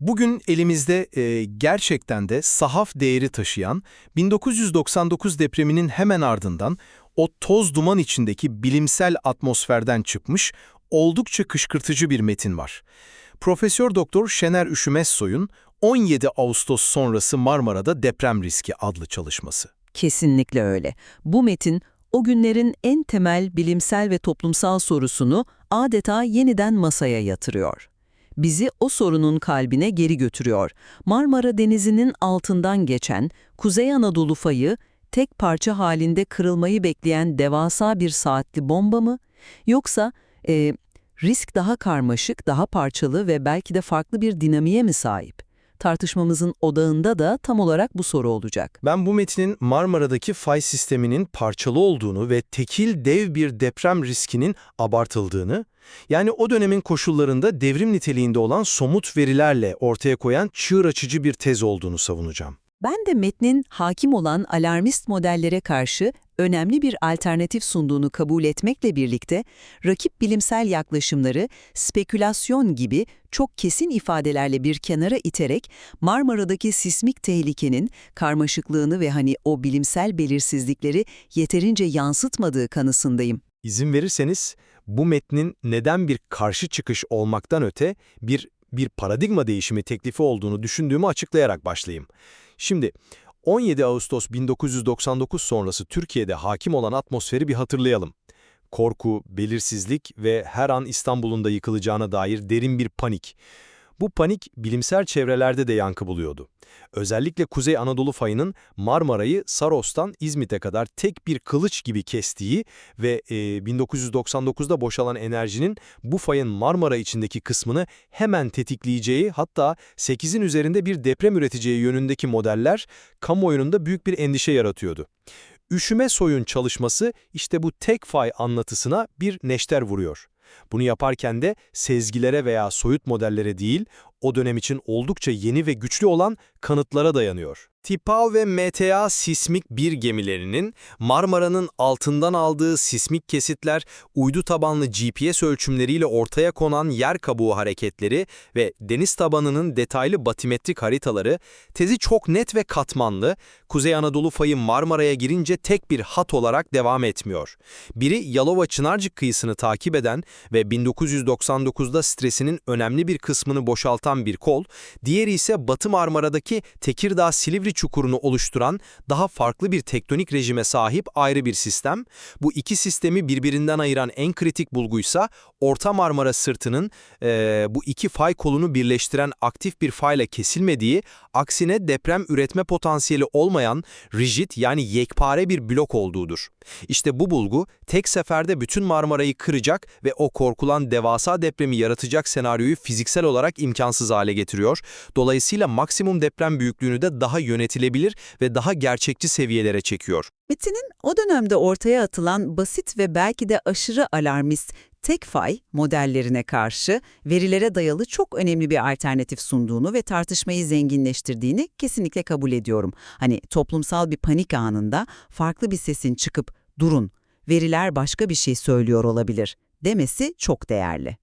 Bugün elimizde e, gerçekten de sahaf değeri taşıyan 1999 depreminin hemen ardından o toz duman içindeki bilimsel atmosferden çıkmış oldukça kışkırtıcı bir metin var. Profesör Doktor Şener Üşümezsoy'un 17 Ağustos sonrası Marmara'da deprem riski adlı çalışması. Kesinlikle öyle. Bu metin o günlerin en temel bilimsel ve toplumsal sorusunu adeta yeniden masaya yatırıyor. Bizi o sorunun kalbine geri götürüyor. Marmara Denizi'nin altından geçen Kuzey Anadolu fayı tek parça halinde kırılmayı bekleyen devasa bir saatli bomba mı? Yoksa e, risk daha karmaşık, daha parçalı ve belki de farklı bir dinamiğe mi sahip? Tartışmamızın odağında da tam olarak bu soru olacak. Ben bu metnin Marmara'daki fay sisteminin parçalı olduğunu ve tekil dev bir deprem riskinin abartıldığını, yani o dönemin koşullarında devrim niteliğinde olan somut verilerle ortaya koyan çığır açıcı bir tez olduğunu savunacağım. Ben de metnin hakim olan alarmist modellere karşı önemli bir alternatif sunduğunu kabul etmekle birlikte, rakip bilimsel yaklaşımları spekülasyon gibi çok kesin ifadelerle bir kenara iterek Marmara'daki sismik tehlikenin karmaşıklığını ve hani o bilimsel belirsizlikleri yeterince yansıtmadığı kanısındayım. İzin verirseniz bu metnin neden bir karşı çıkış olmaktan öte bir bir paradigma değişimi teklifi olduğunu düşündüğümü açıklayarak başlayayım. Şimdi 17 Ağustos 1999 sonrası Türkiye'de hakim olan atmosferi bir hatırlayalım. Korku, belirsizlik ve her an İstanbul'un da yıkılacağına dair derin bir panik. Bu panik bilimsel çevrelerde de yankı buluyordu. Özellikle Kuzey Anadolu fayının Marmara'yı Saros'tan İzmit'e kadar tek bir kılıç gibi kestiği ve e, 1999'da boşalan enerjinin bu fayın Marmara içindeki kısmını hemen tetikleyeceği hatta 8'in üzerinde bir deprem üreteceği yönündeki modeller kamuoyunda büyük bir endişe yaratıyordu. Üşüme soyun çalışması işte bu tek fay anlatısına bir neşter vuruyor. Bunu yaparken de sezgilere veya soyut modellere değil, o dönem için oldukça yeni ve güçlü olan kanıtlara dayanıyor. TİPAV ve MTA sismik bir gemilerinin Marmara'nın altından aldığı sismik kesitler, uydu tabanlı GPS ölçümleriyle ortaya konan yer kabuğu hareketleri ve deniz tabanının detaylı batimetrik haritaları tezi çok net ve katmanlı, Kuzey Anadolu fayı Marmara'ya girince tek bir hat olarak devam etmiyor. Biri Yalova-Çınarcık kıyısını takip eden ve 1999'da stresinin önemli bir kısmını boşaltan bir kol, diğeri ise Batı Marmara'daki Tekirdağ-Silivri çukurunu oluşturan daha farklı bir tektonik rejime sahip ayrı bir sistem. Bu iki sistemi birbirinden ayıran en kritik bulguysa Orta Marmara sırtının e, bu iki fay kolunu birleştiren aktif bir fayla kesilmediği, aksine deprem üretme potansiyeli olmayan rigid yani yekpare bir blok olduğudur. İşte bu bulgu tek seferde bütün Marmara'yı kıracak ve o korkulan devasa depremi yaratacak senaryoyu fiziksel olarak imkansız hale getiriyor. Dolayısıyla maksimum deprem büyüklüğünü de daha yönetilebilir ve daha gerçekçi seviyelere çekiyor. Metin'in o dönemde ortaya atılan basit ve belki de aşırı alarmist tek fay modellerine karşı verilere dayalı çok önemli bir alternatif sunduğunu ve tartışmayı zenginleştirdiğini kesinlikle kabul ediyorum. Hani toplumsal bir panik anında farklı bir sesin çıkıp durun, veriler başka bir şey söylüyor olabilir demesi çok değerli.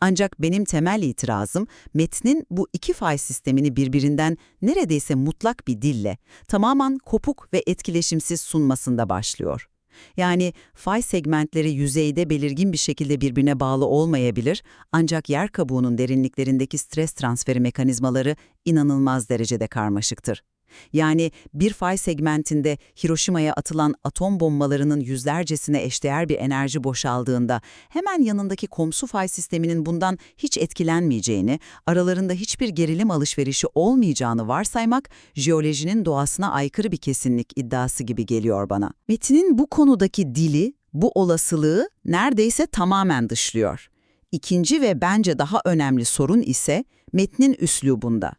Ancak benim temel itirazım metnin bu iki fay sistemini birbirinden neredeyse mutlak bir dille, tamamen kopuk ve etkileşimsiz sunmasında başlıyor. Yani fay segmentleri yüzeyde belirgin bir şekilde birbirine bağlı olmayabilir ancak yer kabuğunun derinliklerindeki stres transferi mekanizmaları inanılmaz derecede karmaşıktır. Yani bir fay segmentinde Hiroşima'ya atılan atom bombalarının yüzlercesine eşdeğer bir enerji boşaldığında hemen yanındaki komşu fay sisteminin bundan hiç etkilenmeyeceğini, aralarında hiçbir gerilim alışverişi olmayacağını varsaymak jeolojinin doğasına aykırı bir kesinlik iddiası gibi geliyor bana. Metinin bu konudaki dili bu olasılığı neredeyse tamamen dışlıyor. İkinci ve bence daha önemli sorun ise metnin üslubunda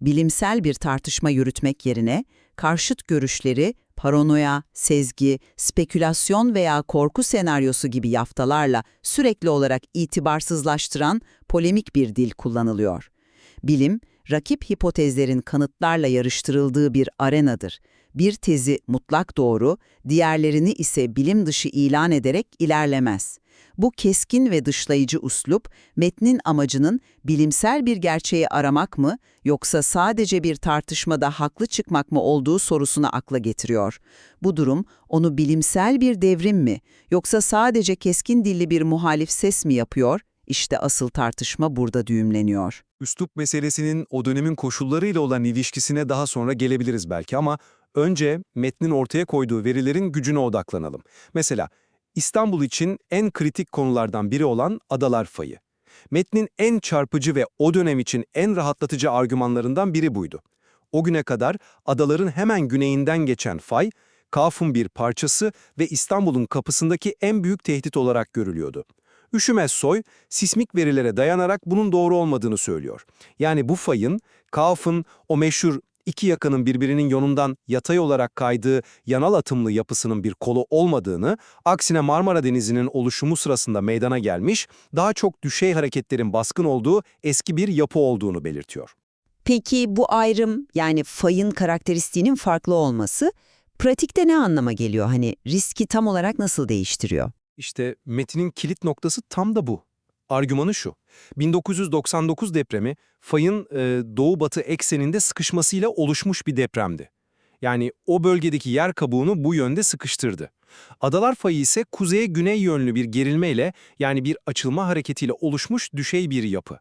bilimsel bir tartışma yürütmek yerine karşıt görüşleri paranoya, sezgi, spekülasyon veya korku senaryosu gibi yaftalarla sürekli olarak itibarsızlaştıran polemik bir dil kullanılıyor. Bilim, rakip hipotezlerin kanıtlarla yarıştırıldığı bir arenadır. Bir tezi mutlak doğru, diğerlerini ise bilim dışı ilan ederek ilerlemez. Bu keskin ve dışlayıcı uslup, metnin amacının bilimsel bir gerçeği aramak mı, yoksa sadece bir tartışmada haklı çıkmak mı olduğu sorusunu akla getiriyor. Bu durum, onu bilimsel bir devrim mi, yoksa sadece keskin dilli bir muhalif ses mi yapıyor? İşte asıl tartışma burada düğümleniyor. Üslup meselesinin o dönemin koşullarıyla olan ilişkisine daha sonra gelebiliriz belki ama önce metnin ortaya koyduğu verilerin gücüne odaklanalım. Mesela İstanbul için en kritik konulardan biri olan adalar fayı. Metnin en çarpıcı ve o dönem için en rahatlatıcı argümanlarından biri buydu. O güne kadar adaların hemen güneyinden geçen fay, Kaf'ın bir parçası ve İstanbul'un kapısındaki en büyük tehdit olarak görülüyordu. Üşümez Soy, sismik verilere dayanarak bunun doğru olmadığını söylüyor. Yani bu fayın, Kauf'un o meşhur iki yakanın birbirinin yolundan yatay olarak kaydığı yanal atımlı yapısının bir kolu olmadığını, aksine Marmara Denizi'nin oluşumu sırasında meydana gelmiş, daha çok düşey hareketlerin baskın olduğu eski bir yapı olduğunu belirtiyor. Peki bu ayrım yani fayın karakteristiğinin farklı olması pratikte ne anlama geliyor? Hani riski tam olarak nasıl değiştiriyor? İşte metinin kilit noktası tam da bu. Argümanı şu. 1999 depremi fayın e, doğu-batı ekseninde sıkışmasıyla oluşmuş bir depremdi. Yani o bölgedeki yer kabuğunu bu yönde sıkıştırdı. Adalar fayı ise kuzeye güney yönlü bir gerilmeyle yani bir açılma hareketiyle oluşmuş düşey bir yapı.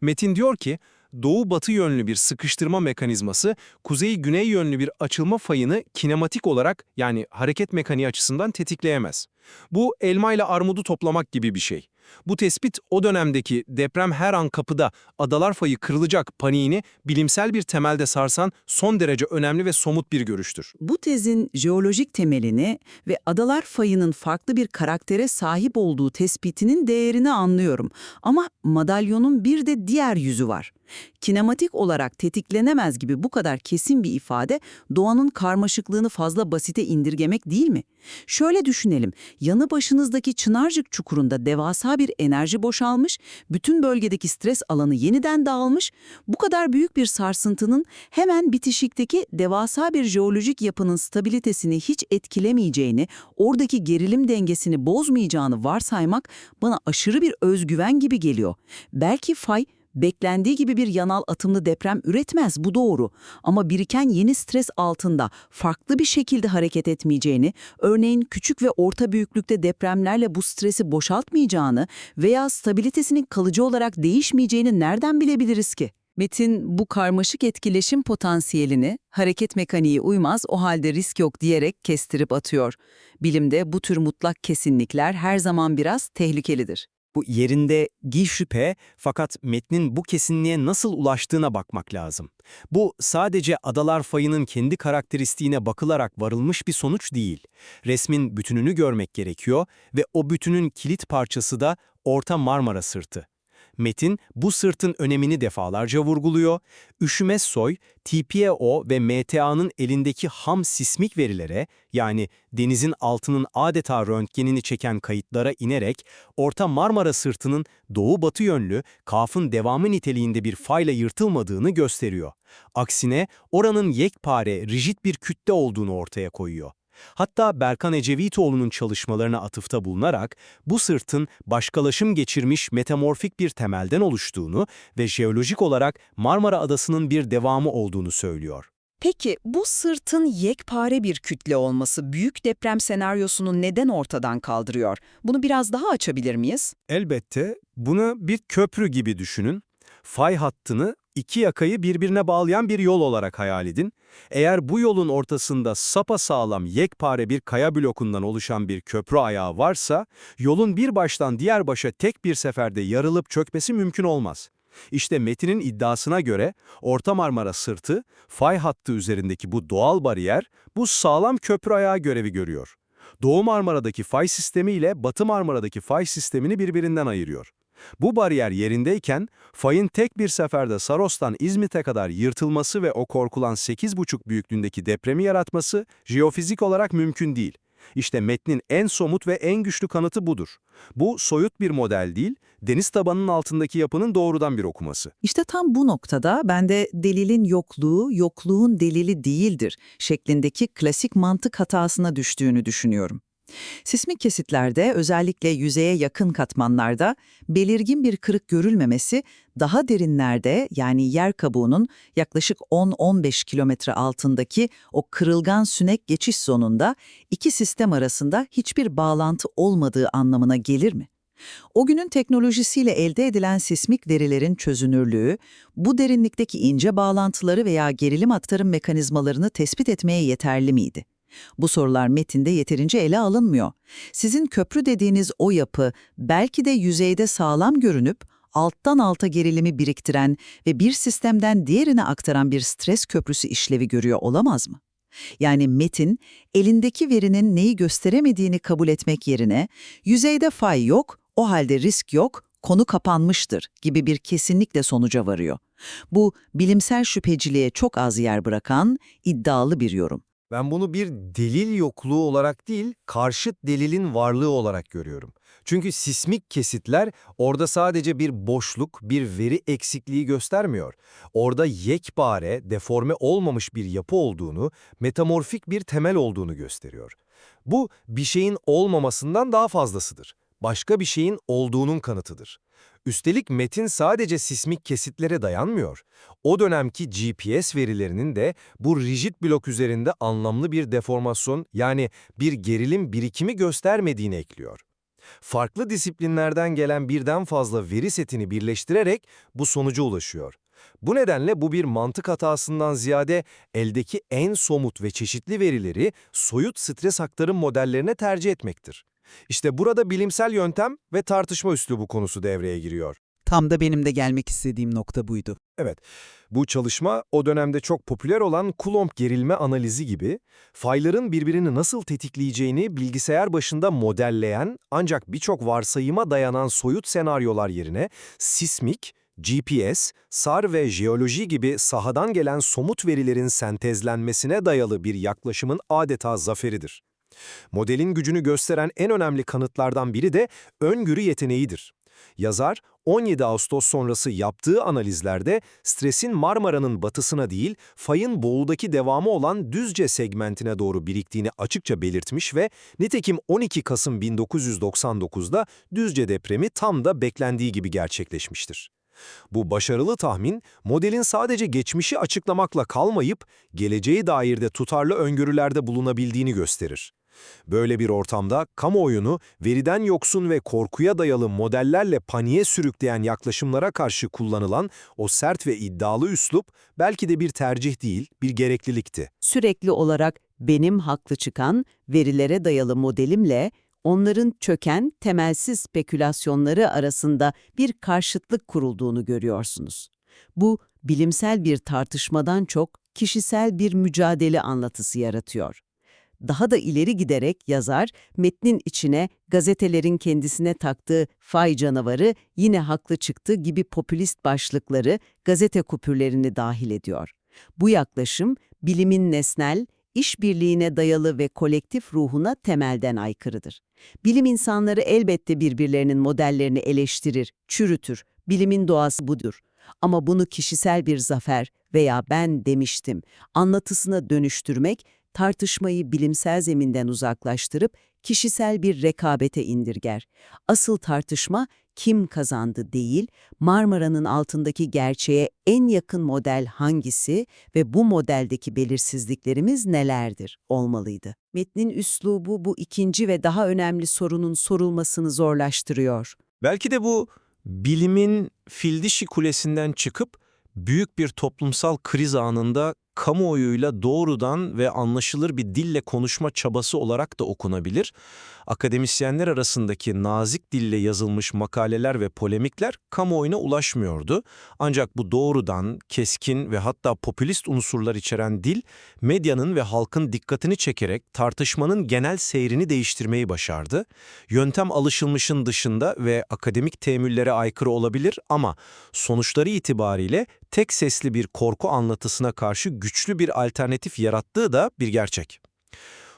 Metin diyor ki, doğu-batı yönlü bir sıkıştırma mekanizması kuzey-güney yönlü bir açılma fayını kinematik olarak yani hareket mekaniği açısından tetikleyemez. Bu elma ile armudu toplamak gibi bir şey. Bu tespit o dönemdeki deprem her an kapıda, adalar fayı kırılacak paniğini bilimsel bir temelde sarsan son derece önemli ve somut bir görüştür. Bu tezin jeolojik temelini ve adalar fayının farklı bir karaktere sahip olduğu tespitinin değerini anlıyorum. Ama madalyonun bir de diğer yüzü var. Kinematik olarak tetiklenemez gibi bu kadar kesin bir ifade doğanın karmaşıklığını fazla basite indirgemek değil mi? Şöyle düşünelim, yanı başınızdaki Çınarcık çukurunda devasa bir enerji boşalmış, bütün bölgedeki stres alanı yeniden dağılmış, bu kadar büyük bir sarsıntının hemen bitişikteki devasa bir jeolojik yapının stabilitesini hiç etkilemeyeceğini, oradaki gerilim dengesini bozmayacağını varsaymak bana aşırı bir özgüven gibi geliyor. Belki fay beklendiği gibi bir yanal atımlı deprem üretmez bu doğru ama biriken yeni stres altında farklı bir şekilde hareket etmeyeceğini, örneğin küçük ve orta büyüklükte depremlerle bu stresi boşaltmayacağını veya stabilitesinin kalıcı olarak değişmeyeceğini nereden bilebiliriz ki? Metin bu karmaşık etkileşim potansiyelini hareket mekaniği uymaz o halde risk yok diyerek kestirip atıyor. Bilimde bu tür mutlak kesinlikler her zaman biraz tehlikelidir. Bu yerinde giy şüphe fakat metnin bu kesinliğe nasıl ulaştığına bakmak lazım. Bu sadece adalar fayının kendi karakteristiğine bakılarak varılmış bir sonuç değil. Resmin bütününü görmek gerekiyor ve o bütünün kilit parçası da Orta Marmara Sırtı. Metin bu sırtın önemini defalarca vurguluyor. Üşümez Soy, TPAO ve MTA'nın elindeki ham sismik verilere yani denizin altının adeta röntgenini çeken kayıtlara inerek Orta Marmara Sırtı'nın doğu-batı yönlü kafın devamı niteliğinde bir fayla yırtılmadığını gösteriyor. Aksine oranın yekpare, rigid bir kütle olduğunu ortaya koyuyor. Hatta Berkan Ecevitoğlu'nun çalışmalarına atıfta bulunarak bu sırtın başkalaşım geçirmiş metamorfik bir temelden oluştuğunu ve jeolojik olarak Marmara Adası'nın bir devamı olduğunu söylüyor. Peki bu sırtın yekpare bir kütle olması büyük deprem senaryosunu neden ortadan kaldırıyor? Bunu biraz daha açabilir miyiz? Elbette bunu bir köprü gibi düşünün. Fay hattını iki yakayı birbirine bağlayan bir yol olarak hayal edin. Eğer bu yolun ortasında sapasağlam yekpare bir kaya blokundan oluşan bir köprü ayağı varsa, yolun bir baştan diğer başa tek bir seferde yarılıp çökmesi mümkün olmaz. İşte Metin'in iddiasına göre Orta Marmara sırtı, fay hattı üzerindeki bu doğal bariyer, bu sağlam köprü ayağı görevi görüyor. Doğu Marmara'daki fay sistemi ile Batı Marmara'daki fay sistemini birbirinden ayırıyor. Bu bariyer yerindeyken, fayın tek bir seferde Saros'tan İzmit'e kadar yırtılması ve o korkulan 8,5 büyüklüğündeki depremi yaratması jeofizik olarak mümkün değil. İşte metnin en somut ve en güçlü kanıtı budur. Bu soyut bir model değil, deniz tabanının altındaki yapının doğrudan bir okuması. İşte tam bu noktada ben de delilin yokluğu, yokluğun delili değildir şeklindeki klasik mantık hatasına düştüğünü düşünüyorum. Sismik kesitlerde özellikle yüzeye yakın katmanlarda belirgin bir kırık görülmemesi daha derinlerde yani yer kabuğunun yaklaşık 10-15 kilometre altındaki o kırılgan sünek geçiş zonunda iki sistem arasında hiçbir bağlantı olmadığı anlamına gelir mi? O günün teknolojisiyle elde edilen sismik verilerin çözünürlüğü, bu derinlikteki ince bağlantıları veya gerilim aktarım mekanizmalarını tespit etmeye yeterli miydi? Bu sorular metinde yeterince ele alınmıyor. Sizin köprü dediğiniz o yapı belki de yüzeyde sağlam görünüp alttan alta gerilimi biriktiren ve bir sistemden diğerine aktaran bir stres köprüsü işlevi görüyor olamaz mı? Yani metin, elindeki verinin neyi gösteremediğini kabul etmek yerine, yüzeyde fay yok, o halde risk yok, konu kapanmıştır gibi bir kesinlikle sonuca varıyor. Bu, bilimsel şüpheciliğe çok az yer bırakan, iddialı bir yorum. Ben bunu bir delil yokluğu olarak değil, karşıt delilin varlığı olarak görüyorum. Çünkü sismik kesitler orada sadece bir boşluk, bir veri eksikliği göstermiyor. Orada yekpare, deforme olmamış bir yapı olduğunu, metamorfik bir temel olduğunu gösteriyor. Bu, bir şeyin olmamasından daha fazlasıdır. Başka bir şeyin olduğunun kanıtıdır. Üstelik metin sadece sismik kesitlere dayanmıyor. O dönemki GPS verilerinin de bu rigid blok üzerinde anlamlı bir deformasyon yani bir gerilim birikimi göstermediğini ekliyor. Farklı disiplinlerden gelen birden fazla veri setini birleştirerek bu sonuca ulaşıyor. Bu nedenle bu bir mantık hatasından ziyade eldeki en somut ve çeşitli verileri soyut stres aktarım modellerine tercih etmektir. İşte burada bilimsel yöntem ve tartışma üslubu konusu devreye giriyor. Tam da benim de gelmek istediğim nokta buydu. Bu çalışma o dönemde çok popüler olan Coulomb gerilme analizi gibi fayların birbirini nasıl tetikleyeceğini bilgisayar başında modelleyen ancak birçok varsayıma dayanan soyut senaryolar yerine sismik, GPS, SAR ve jeoloji gibi sahadan gelen somut verilerin sentezlenmesine dayalı bir yaklaşımın adeta zaferidir. Modelin gücünü gösteren en önemli kanıtlardan biri de öngörü yeteneğidir. Yazar, 17 Ağustos sonrası yaptığı analizlerde stresin Marmara'nın batısına değil, fayın Bolu'daki devamı olan Düzce segmentine doğru biriktiğini açıkça belirtmiş ve nitekim 12 Kasım 1999'da Düzce depremi tam da beklendiği gibi gerçekleşmiştir. Bu başarılı tahmin, modelin sadece geçmişi açıklamakla kalmayıp, geleceğe dair de tutarlı öngörülerde bulunabildiğini gösterir. Böyle bir ortamda kamuoyunu veriden yoksun ve korkuya dayalı modellerle paniğe sürükleyen yaklaşımlara karşı kullanılan o sert ve iddialı üslup belki de bir tercih değil, bir gereklilikti. Sürekli olarak benim haklı çıkan verilere dayalı modelimle onların çöken temelsiz spekülasyonları arasında bir karşıtlık kurulduğunu görüyorsunuz. Bu bilimsel bir tartışmadan çok kişisel bir mücadele anlatısı yaratıyor. Daha da ileri giderek yazar, metnin içine gazetelerin kendisine taktığı fay canavarı yine haklı çıktı gibi popülist başlıkları, gazete kupürlerini dahil ediyor. Bu yaklaşım, bilimin nesnel, işbirliğine dayalı ve kolektif ruhuna temelden aykırıdır. Bilim insanları elbette birbirlerinin modellerini eleştirir, çürütür, bilimin doğası budur. Ama bunu kişisel bir zafer veya ben demiştim anlatısına dönüştürmek, tartışmayı bilimsel zeminden uzaklaştırıp kişisel bir rekabete indirger. Asıl tartışma kim kazandı değil, Marmara'nın altındaki gerçeğe en yakın model hangisi ve bu modeldeki belirsizliklerimiz nelerdir olmalıydı. Metnin üslubu bu ikinci ve daha önemli sorunun sorulmasını zorlaştırıyor. Belki de bu bilimin fildişi kulesinden çıkıp büyük bir toplumsal kriz anında kamuoyuyla doğrudan ve anlaşılır bir dille konuşma çabası olarak da okunabilir. Akademisyenler arasındaki nazik dille yazılmış makaleler ve polemikler kamuoyuna ulaşmıyordu. Ancak bu doğrudan, keskin ve hatta popülist unsurlar içeren dil, medyanın ve halkın dikkatini çekerek tartışmanın genel seyrini değiştirmeyi başardı. Yöntem alışılmışın dışında ve akademik teamüllere aykırı olabilir ama sonuçları itibariyle tek sesli bir korku anlatısına karşı güçlü bir alternatif yarattığı da bir gerçek.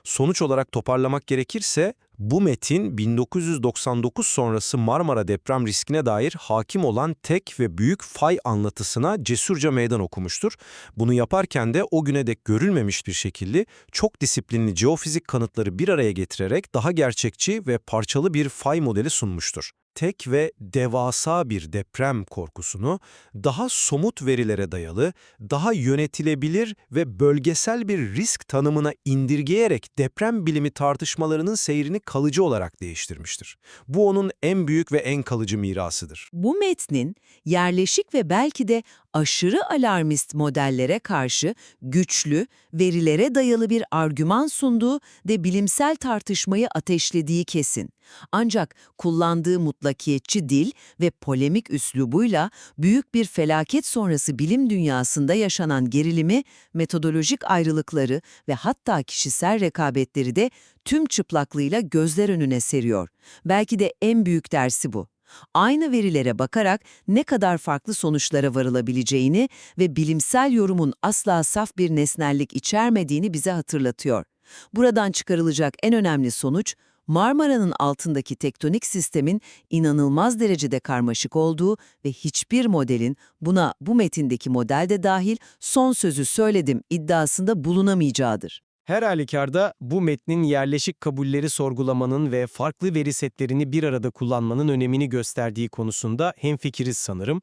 Sonuç olarak toparlamak gerekirse Bu metin 1999 sonrası Marmara deprem riskine dair hakim olan tek ve büyük fay anlatısına cesurca meydan okumuştur. Bunu yaparken de o güne dek görülmemiş bir şekilde çok disiplinli jeofizik kanıtları bir araya getirerek daha gerçekçi ve parçalı bir fay modeli sunmuştur. Tek ve devasa bir deprem korkusunu daha somut verilere dayalı, daha yönetilebilir ve bölgesel bir risk tanımına indirgeyerek deprem bilimi tartışmalarının seyrini kalıcı olarak değiştirmiştir. Bu onun en büyük ve en kalıcı mirasıdır. Bu metnin yerleşik ve belki de aşırı alarmist modellere karşı güçlü, verilere dayalı bir argüman sunduğu ve bilimsel tartışmayı ateşlediği kesin. Ancak kullandığı mutlakiyetçi dil ve polemik üslubuyla büyük bir felaket sonrası bilim dünyasında yaşanan gerilimi, metodolojik ayrılıkları ve hatta kişisel rekabetleri de tüm çıplaklığıyla gözler önüne seriyor. Belki de en büyük dersi bu aynı verilere bakarak ne kadar farklı sonuçlara varılabileceğini ve bilimsel yorumun asla saf bir nesnellik içermediğini bize hatırlatıyor. Buradan çıkarılacak en önemli sonuç, Marmara'nın altındaki tektonik sistemin inanılmaz derecede karmaşık olduğu ve hiçbir modelin buna bu metindeki model de dahil son sözü söyledim iddiasında bulunamayacağıdır. Her halükarda bu metnin yerleşik kabulleri sorgulamanın ve farklı veri setlerini bir arada kullanmanın önemini gösterdiği konusunda hemfikiriz sanırım.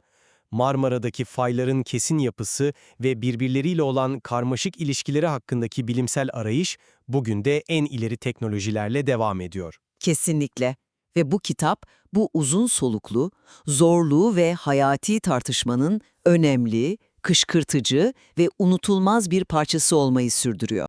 Marmara'daki fayların kesin yapısı ve birbirleriyle olan karmaşık ilişkileri hakkındaki bilimsel arayış bugün de en ileri teknolojilerle devam ediyor. Kesinlikle. Ve bu kitap, bu uzun soluklu, zorlu ve hayati tartışmanın önemli, kışkırtıcı ve unutulmaz bir parçası olmayı sürdürüyor.